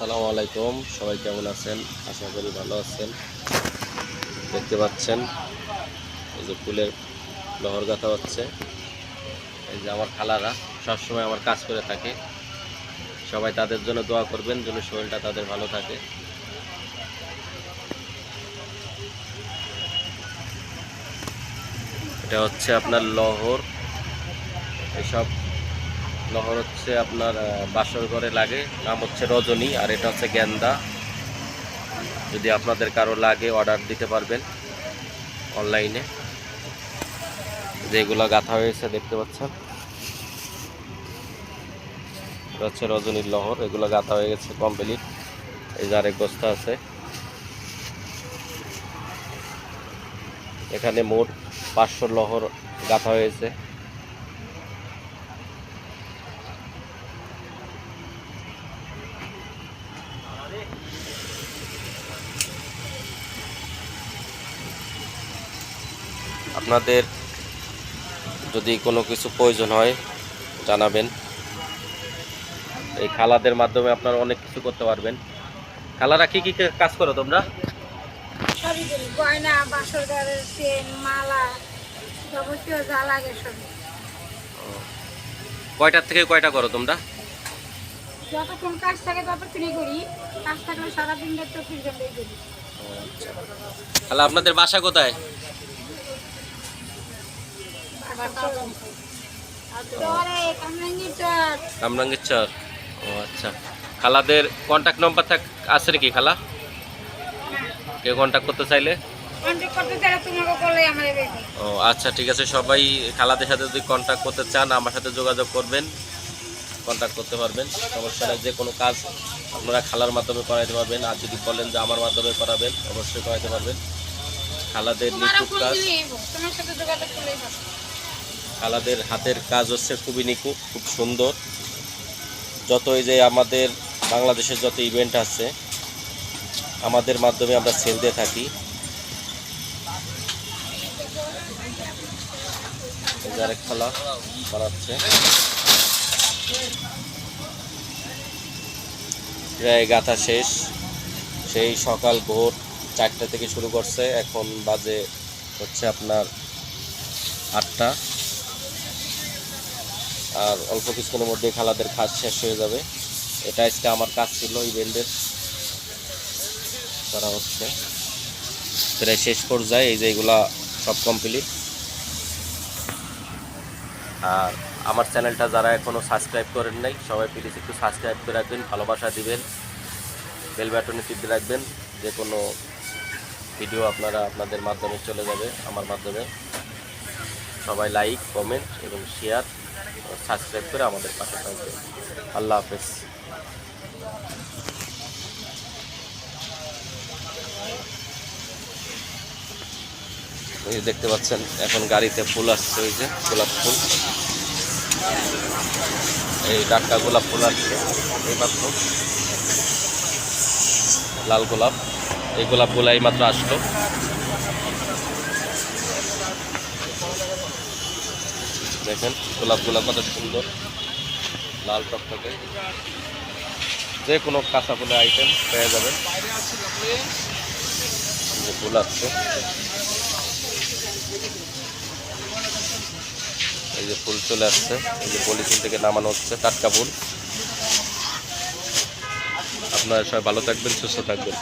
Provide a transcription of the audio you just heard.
আসসালামু আলাইকুম। সবাই কেমন আছেন? আশা করি ভালো আছেন। দেখতে পাচ্ছেন, এই যে ফুলের লহর গাথা হচ্ছে। এই যে আমার খালারা সবসময় আমার কাজ করে থাকে। সবাই তাদের জন্য দোয়া করবেন যেন শরীরটা তাদের ভালো থাকে। এটা হচ্ছে আপনার লহর। এসব লহর হচ্ছে আপনার বাসর ঘরে লাগে। নাম হচ্ছে রজনী আর এটা হচ্ছে গেন্দা। যদি আপনাদের কারও লাগে অর্ডার দিতে পারবেন অনলাইনে যেগুলো গাঁথা হয়েছে দেখতে পাচ্ছেন। এটা হচ্ছে রজনীর লহর, এগুলো গাঁথা হয়ে গেছে কমপ্লিট এই যে আরেক বস্তা আছে। এখানে মোট পাঁচশো লহর গাঁথা হয়েছে। আপনাদের যদি কোনো কিছু প্রয়োজন হয় জানাবেন। এই খালাদের মাধ্যমে আপনারা অনেক কিছু করতে পারবেন। খালারা কি কি কাজ করো তোমরা? গয়না বাসর চেন মালা যাবতীয় যা লাগে সবই। কয়টার থেকে কয়টা করো তোমরা? যতক্ষণ কাজ থাকে ততক্ষণই করি। কাজ থাকলে সারাদিন চব্বিশ ঘন্টাই করি। খালা আপনাদের বাসা কোথায়? কামরাঙ্গীর চর। ও আচ্ছা। খালাদের কন্ট্যাক্ট নাম্বার থাক আছে নাকি খালা? কেউ কন্ট্যাক্ট করতে চাইলে? ও আচ্ছা ঠিক আছে। সবাই খালাদের সাথে যদি কন্ট্যাক্ট করতে চান আমার সাথে যোগাযোগ করবেন। কন্ট্যাক্ট করতে পারবেন। সমস্যা নেই যে কোনো কাজ আপনারা খালার মাধ্যমে করাইতে পারবেন। আর যদি বলেন যে আমার মাধ্যমে করাবেন অবশ্যই করাইতে পারবেন। খালাদের নিখুঁত কাজ খালাদের হাতের কাজ হচ্ছে খুবই নিখুঁত, খুব সুন্দর। যত এই যে আমাদের বাংলাদেশের যত ইভেন্ট আছে, আমাদের মাধ্যমে আমরা সেল দিয়ে থাকি। এই যে আরেক খালা বানাচ্ছে। প্রায় গাথা শেষ। সেই সকাল ভোর চারটা থেকে শুরু করছে। এখন বাজে হচ্ছে আপনার আটটা। আর অল্প কিছুক্ষণের মধ্যে খালাদের কাজ শেষ হয়ে যাবে। এটা আজকে আমার কাজ ছিল ইভেন্টের। করা হচ্ছে। প্রায় শেষ পর্যায়ে এই যে এগুলা সব কমপ্লিট আর আমার চ্যানেলটা যারা এখনও সাবস্ক্রাইব করেন নাই, সবাই প্লিজ একটু সাবস্ক্রাইব করে রাখবেন, ভালোবাসা দিবেন বেল বাটনে টিপে রাখবেন, যে কোনো ভিডিও আপনারা আপনাদের মাধ্যমে চলে যাবে, আমার মাধ্যমে। সবাই লাইক কমেন্ট এবং শেয়ার সাবস্ক্রাইব করে আমাদের পাশে থাকবে আল্লাহ হাফেজ। দেখতে পাচ্ছেন, এখন গাড়িতে ফুল আসছে ওই যে গোলাপ ফুল। এই ডাক্কা গোলাপ ফুল আসছে, এই মাত্র। লাল গোলাপ। এই গোলাপগুলো এই মাত্র আসলো। দেখেন, গোলাপগুলো কত সুন্দর। লাল টকটকে। যে কোনো কাঁচা ফুলের আইটেম পেয়ে যাবেন। ফুল আসছে। এই যে ফুল চলে আসছে। এই যে পলিথিন থেকে নামানো হচ্ছে, টাটকা ফুল। আপনারা সবাই ভালো থাকবেন, সুস্থ থাকবেন।